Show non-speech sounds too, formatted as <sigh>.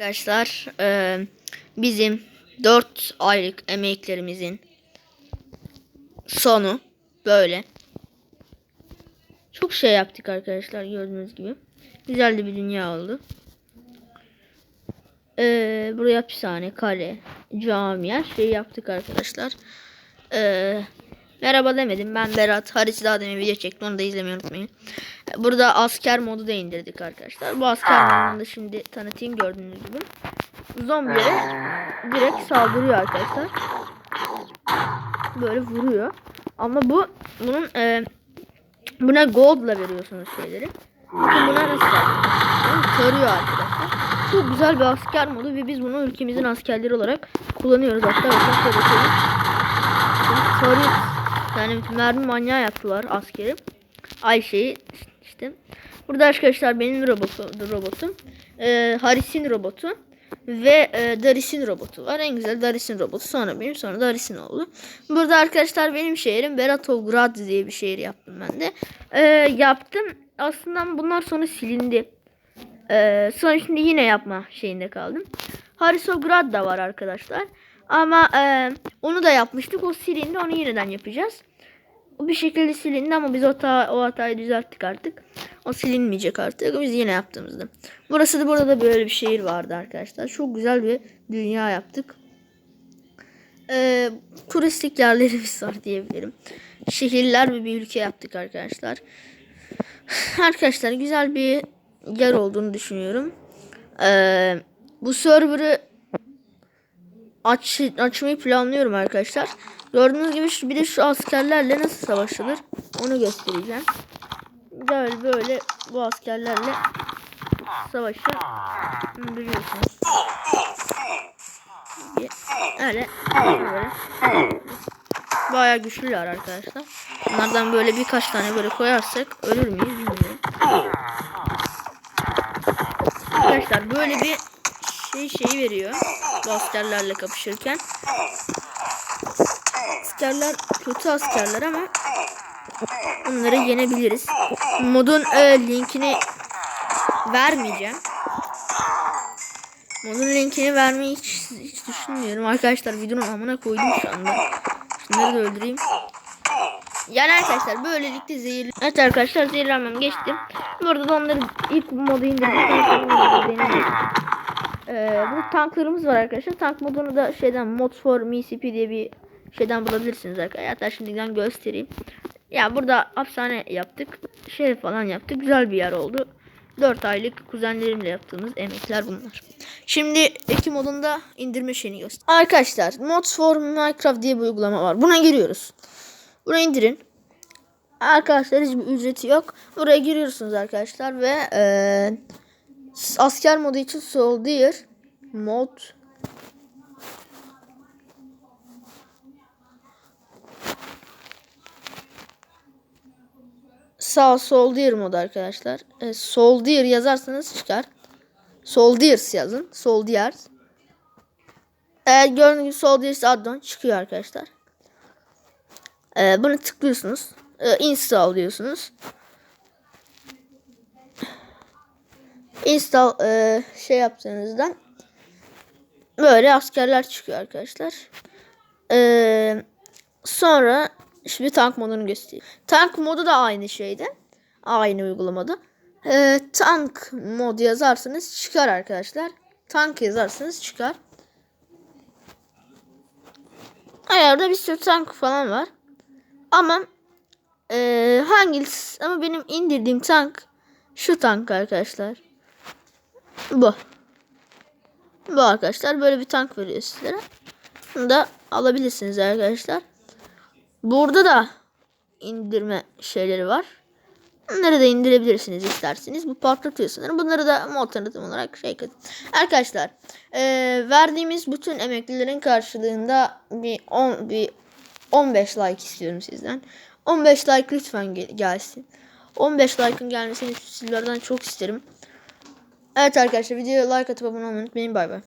Arkadaşlar e, bizim 4 aylık emeklerimizin sonu böyle. Çok şey yaptık arkadaşlar gördüğünüz gibi. Güzel de bir dünya oldu. E, buraya hapishane, kale, cami her şeyi yaptık arkadaşlar. E, merhaba demedim. Ben Berat. Haris daha demin video çekti. Onu da izlemeyi unutmayın. Burada asker modu da indirdik arkadaşlar. Bu asker modunu da şimdi tanıtayım gördüğünüz gibi. Zombilere direkt saldırıyor arkadaşlar. Böyle vuruyor. Ama bu bunun e, buna gold'la veriyorsunuz şeyleri. Bakın buna nasıl Bunu tarıyor arkadaşlar. Çok güzel bir asker modu ve biz bunu ülkemizin askerleri olarak kullanıyoruz. Hatta bakın şöyle söyleyeyim. Yani mermi manyağı yaptılar askeri. Ayşe'yi işte. Burada arkadaşlar benim robotu, robotum. Ee, Haris'in robotu. Ve e, Daris'in robotu var. En güzel Daris'in robotu. Sonra benim sonra Daris'in oldu. Burada arkadaşlar benim şehrim Beratograd diye bir şehir yaptım ben de. Ee, yaptım. Aslında bunlar sonra silindi. Ee, sonra şimdi yine yapma şeyinde kaldım. Harisograd da var arkadaşlar. Ama e, onu da yapmıştık. O silindi. Onu yeniden yapacağız. O bir şekilde silindi ama biz o, hata, o hatayı düzelttik artık. O silinmeyecek artık. Biz yine yaptığımızda. Burası da burada da böyle bir şehir vardı arkadaşlar. Çok güzel bir dünya yaptık. Ee, turistik yerlerimiz <laughs> var diyebilirim. Şehirler ve bir ülke yaptık arkadaşlar. arkadaşlar güzel bir yer olduğunu düşünüyorum. Ee, bu server'ı aç, açmayı planlıyorum arkadaşlar. Gördüğünüz gibi şu, bir de şu askerlerle nasıl savaşılır onu göstereceğim. Böyle böyle bu askerlerle savaşı biliyorsunuz. Öyle böyle. Bayağı güçlüler arkadaşlar. Bunlardan böyle birkaç tane böyle koyarsak ölür müyüz bilmiyorum. Arkadaşlar böyle bir şey şey veriyor. Bu askerlerle kapışırken. Askerler kötü askerler ama onları yenebiliriz. Modun e, linkini vermeyeceğim. Modun linkini vermeyi hiç, hiç düşünmüyorum. Arkadaşlar videonun amına koydum şu anda. Şunları da öldüreyim. Yani arkadaşlar böylelikle zehirli. Evet arkadaşlar zehirlenmem geçtim. Burada da onları ilk modu indirdim. Ee, burada tanklarımız var arkadaşlar. Tank modunu da şeyden mod for MCP diye bir şeyden bulabilirsiniz arkadaşlar. Hatta şimdiden göstereyim. Ya burada hapishane yaptık. Şey falan yaptık. Güzel bir yer oldu. 4 aylık kuzenlerimle yaptığımız emekler bunlar. Şimdi Ekim modunda indirme şeyini göster. Arkadaşlar Mods for Minecraft diye bir uygulama var. Buna giriyoruz. Buna indirin. Arkadaşlar hiçbir ücreti yok. Buraya giriyorsunuz arkadaşlar ve ee, asker modu için Soldier mod sağ Soldier modu arkadaşlar. E, Soldier yazarsanız çıkar. Soldiers yazın. Soldiers. Eğer gördüğünüz gibi Soldiers addon çıkıyor arkadaşlar. E, bunu tıklıyorsunuz. E, install diyorsunuz. İnstall e, şey yaptığınızda böyle askerler çıkıyor arkadaşlar. E, sonra şimdi tank modunu göstereyim. Tank modu da aynı şeyde. Aynı uygulamada. E, tank mod yazarsanız çıkar arkadaşlar. Tank yazarsanız çıkar. Ayarda bir sürü tank falan var. Ama e, hangisi ama benim indirdiğim tank şu tank arkadaşlar. Bu. Bu arkadaşlar böyle bir tank veriyor sizlere. Bunu da alabilirsiniz arkadaşlar. Burada da indirme şeyleri var. Bunları da indirebilirsiniz isterseniz. Bu patlatıyor sanırım. Bunları da mod tanıtım olarak şey kadın. Arkadaşlar e, verdiğimiz bütün emeklilerin karşılığında bir 10 bir 15 like istiyorum sizden. 15 like lütfen gel gelsin. 15 like'ın gelmesini sizlerden çok isterim. Evet arkadaşlar videoya like atıp abone olmayı unutmayın. Bay bay.